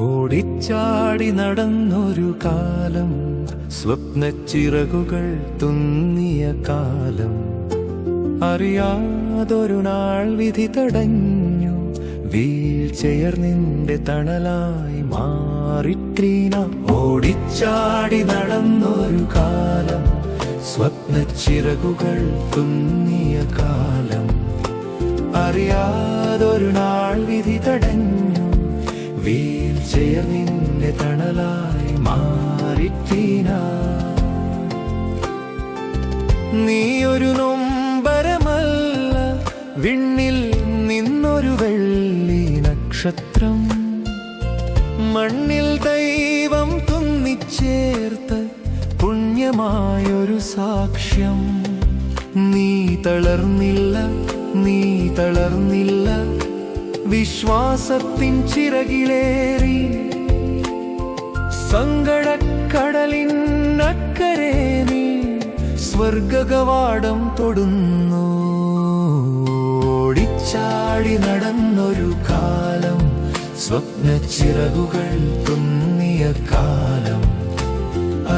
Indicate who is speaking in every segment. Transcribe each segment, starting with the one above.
Speaker 1: ഓടിച്ചാടി നടന്നൊരു കാലം സ്വപ്നച്ചിറകുകൾ തുന്നിയ കാലം. അറിയാതൊരു നാൾ വിധി തടഞ്ഞു വീഴ്ചയർ നിന്റെ തണലായി മാറിട്രീന. ഓടിച്ചാടി നടന്നൊരു കാലം സ്വപ്നച്ചിറകുകൾ തുന്നിയ കാലം. അറിയാതൊരു നാൾ വിധി തടഞ്ഞു നിന്റെ തണലായി മാറിത്തീന നീ ഒരു നൊമ്പരമല്ല വിണ്ണിൽ നിന്നൊരു വെള്ളി നക്ഷത്രം. മണ്ണിൽ ദൈവം തുന്നിച്ചേർത്ത പുണ്യമായൊരു സാക്ഷ്യം. നീ തളർന്നില്ല നീ തളർന്നില്ല വിശ്വാസത്തിൻ ചിറകിലേറി സങ്കടക്കടലിൻ നീ സ്വർഗകവാടം തൊടുന്നു. ഓടിച്ചാടി നടന്നൊരു കാലം സ്വപ്ന ചിറകുകൾ തുന്നിയ കാലം.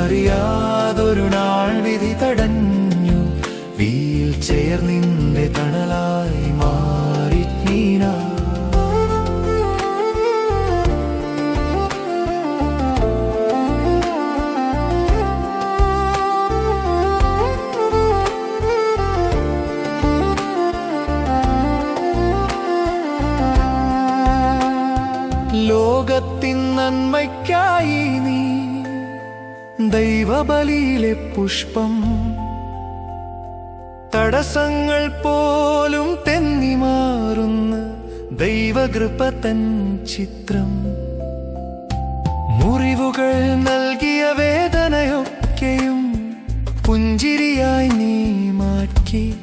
Speaker 1: അറിയാതൊരു നാൾ വിധി തടഞ്ഞു വീൽ ചേർ നിന്റെ തണലായി. ലോകത്തിൻ നന്മയ്ക്കായി നീ ദൈവബലിയിലെ പുഷ്പം. തടസ്സങ്ങൾ പോലും തെന്നിമാറുന്ന ദൈവകൃപ തൻ ചിത്രം. മുറിവുകൾ നൽകിയ വേദനയൊക്കെയും പുഞ്ചിരിയായി നീ മാറ്റി.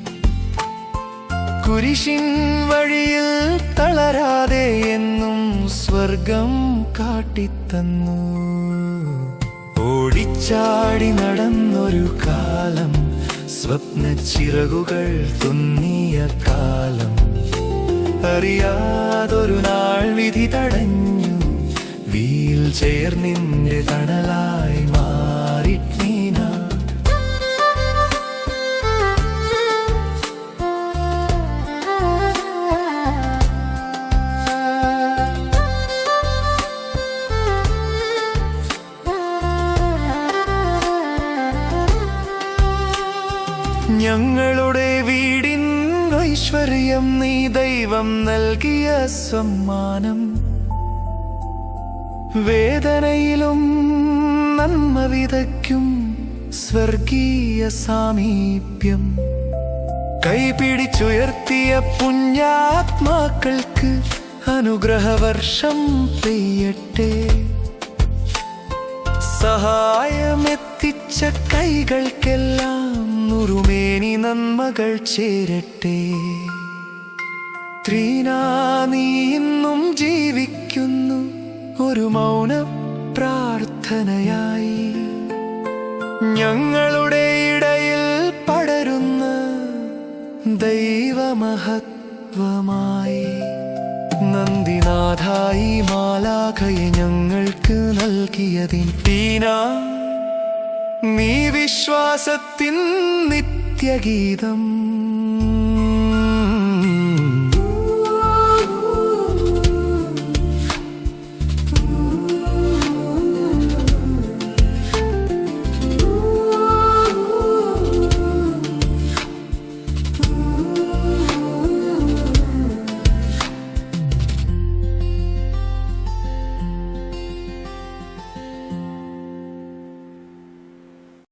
Speaker 1: കുരിശിൻ വഴിയിൽ തളരാതെ എന്നും സ്വർഗം കാട്ടിത്തന്നു. ഓടിച്ചാടി നടന്നൊരു കാലം സ്വപ്ന ചിറകുകൾ തുന്നിയ കാലം. അറിയാതൊരു നാൾ വിധി തടഞ്ഞു വീൽ ചേർന്നിന്റെ നിന്റെ തണലായി മാറിട്ടീന ഞങ്ങളുടെ വീടിൻ ഐശ്വര്യം നീ ദൈവം നൽകിയ സമ്മാനം. വേദനയിലും നന്മ വിതയ്ക്കും സ്വർഗീയ സാമീപ്യം. കൈപിടിച്ചുയർത്തിയ പുണ്യാത്മാക്കൾക്ക് അനുഗ്രഹവർഷം പെയ്യട്ടെ. സഹായമെത്തിച്ച കൈകൾക്കെല്ലാം നുറുമേനി നന്മകൾ ചേരട്ടെ. ത്രീനാ ജീവിക്കുന്നു. ഒരു മൗന പ്രാർത്ഥനയായി. ഞങ്ങളുടെ ഇടയിൽ പടരുന്ന ദൈവമഹത്വമായി. നന്ദിനാഥായി മാലാഖയെ ഞങ്ങൾക്ക് നൽകിയതിൻ. ടീന നീ വിശ്വാസത്തിൻ നിത്യഗീതം.